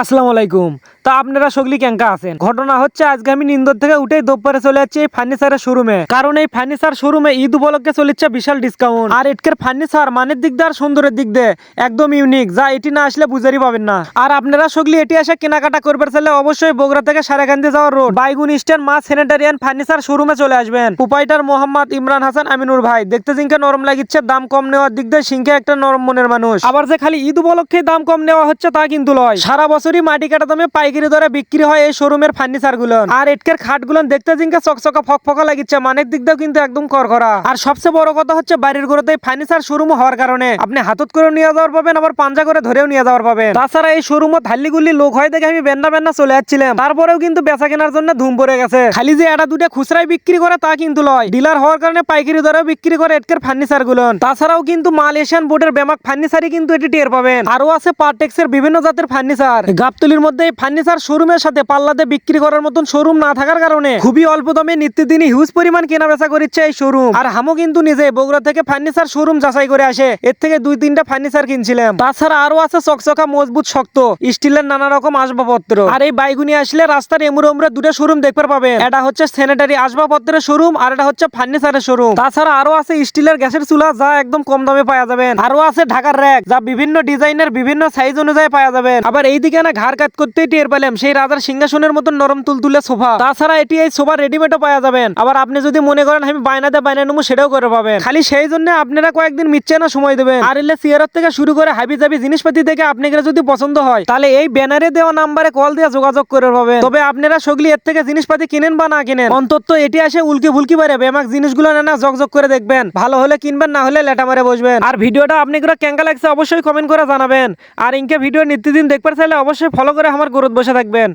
আসসালামু আলাইকুম। তা আপনারা সগলি ক্যাঙ্কা আছেন? ঘটনা হচ্ছে, আজকে আমি নিন্দর থেকে উঠেই দোপরে চলে যাচ্ছি এই ফার্নিচারের শোরুমে। কারণ এই ফার্নিচার শোরুমে ঈদ উপলক্ষে চলেছে বিশাল ডিসকাউন্ট আর এটকের ফার্নিচার মানের দিক দিয়ে আর সৌন্দর্যের দিক দিয়ে একদম ইউনিক যা এটি না আসলে বুঝারই পাবেন না। আর আপনারা সগলি এটি এসে কেনাকাটা করবার চাইলে অবশ্যই বগুড়া থেকে সারেগান্ধি যাওয়ার রোড বাইগুন স্ট্যান্ড মা স্যানিটারিয়ান ফার্নিচার শোরুমে চলে আসবেন। উপায়টার মোহাম্মদ ইমরান হাসান আমিনুর ভাই, দেখতে জিনকে নরম লাগিচ্ছে, দাম কম নেওয়ার দিক দিয়ে সিংকে একটা নরম মনের মানুষ। আবার যে খালি ঈদ উপলক্ষে দাম কম নেওয়া হচ্ছে তা কিন্তু লয় সারা বছরই মাটি কাটা দামে পাইকারি দরে বিক্রি হয় এই শোরুমের ফার্নিচারগুলো আর এটকের খাটগুলো দেখতে জিনকে চকচকা ফকফকা লাগিচ্ছে, মানের দিক দিয়েও কিন্তু একদম করকরা। আর সবচেয়ে বড় কথা হচ্ছে বাড়ির ঘরে ফার্নিচার শোরুম হওয়ার কারণে। আপনি হাতত করে নিয়ে যাওয়ার পাবেন, আবার পাঞ্জা করে ধরেও নিয়ে যাওয়ার পাবেন। তাছাড়া এই শোরুমত হাল্লিগুলি লোক হয় দেখে আমি বেন্না বেন্না চলে যাচ্ছিলাম তারপরেও কিন্তু বেচা কেনার জন্য ধুম পড়ে গেছে। খালি যে এটা দুটো খুচরাই বিক্রি করে তা কিন্তু লয়। ডিলার হওয়ার কারণে পাইকারি দরেও বিক্রি করে এটকের ফার্নিচারগুলো তাছাড়াও কিন্তু মালয়েশিয়ান বোর্ডের বেমাক ফার্নিচারই কিন্তু এটি টের পাবেন। আরও আছে পার্টেক্স এর বিভিন্ন জাতের ফার্নিচার। গাবতলির মধ্যে ফার্নিচার শোরুমের সাথে পাল্লাতে বিক্রি করার মতন শোরুম না থাকার কারণে খুবই অল্প দামে নিত্যদিনই হিউজ পরিমাণ কেনা বেচা করিচ্ছে এই শোরুম। আর হামও কিন্তু নিজে বগুড়া থেকে ফার্নিচার শোরুম যাচাই করে আসে। এর থেকে দুই তিনটা ফার্নিচার কিনছিলাম। তাছাড়া আরও আছে চকচকা, মজবুত, শক্ত, স্টিলের নানা রকম আসবাবপত্র। আর এই বাইগুনি আসলে রাস্তার এমুরে উমরে দুটো শোরুম দেখতে পাবেন। এটা হচ্ছে স্যানিটারি আসবাবপত্রের শোরুম আর এটা হচ্ছে ফার্নিচারের শোরুম। তাছাড়া আরও আছে স্টিলের গ্যাসের চুলা যা একদম কম দামে পাওয়া যাবেন। আরও আছে ঢাকার র্যাক যা বিভিন্ন ডিজাইনের বিভিন্ন সাইজ অনুযায়ী পাওয়া যাবেন। আবার এইদিকে না ঘাড় কাট করতেই টের পেলাম। সেই রাজার সিংহাসনের মতন নরম তুলতুলে সোফা। তাছাড়া এটি এই সোফা রেডিমেডও পাওয়া যাবেন। আবার আপনি যদি মনে করেন, আমি বায়নাতে বায়না নেব, সেটাও করে পাবেন। খালি সেই জন্য আপনারা কয়েকদিন মিচ্ছে না সময় দেবেন। আর এলে সিয়ারত থেকে শুরু করে হাবি জাবি জিনিসপাতি থেকে আপনাদের যদি পছন্দ হয়, তাহলে এই ব্যানারে দেওয়া নাম্বারে কল দিয়ে যোগাযোগ করে পাবেন। তবে আপনারা সগলি এর থেকে জিনিসপাতি কিনেন বা না কিনেন, অন্তত এটি আসে উল্কি ফুলকি পারে বেমাক জিনিসগুলো না না জকজক করে দেখবেন। ভালো হলে কিনবেন, না হলে লেটা মারে বসবেন। আর ভিডিওটা আপনি কেঙ্কা লাগছে অবশ্যই কমেন্ট করে জানাবেন। আর ইনকে ভিডিও নিত্যদিন দেখবার চাইলে অবশ্যই ফলো করে আমার গ্রুপ বসে থাকবেন।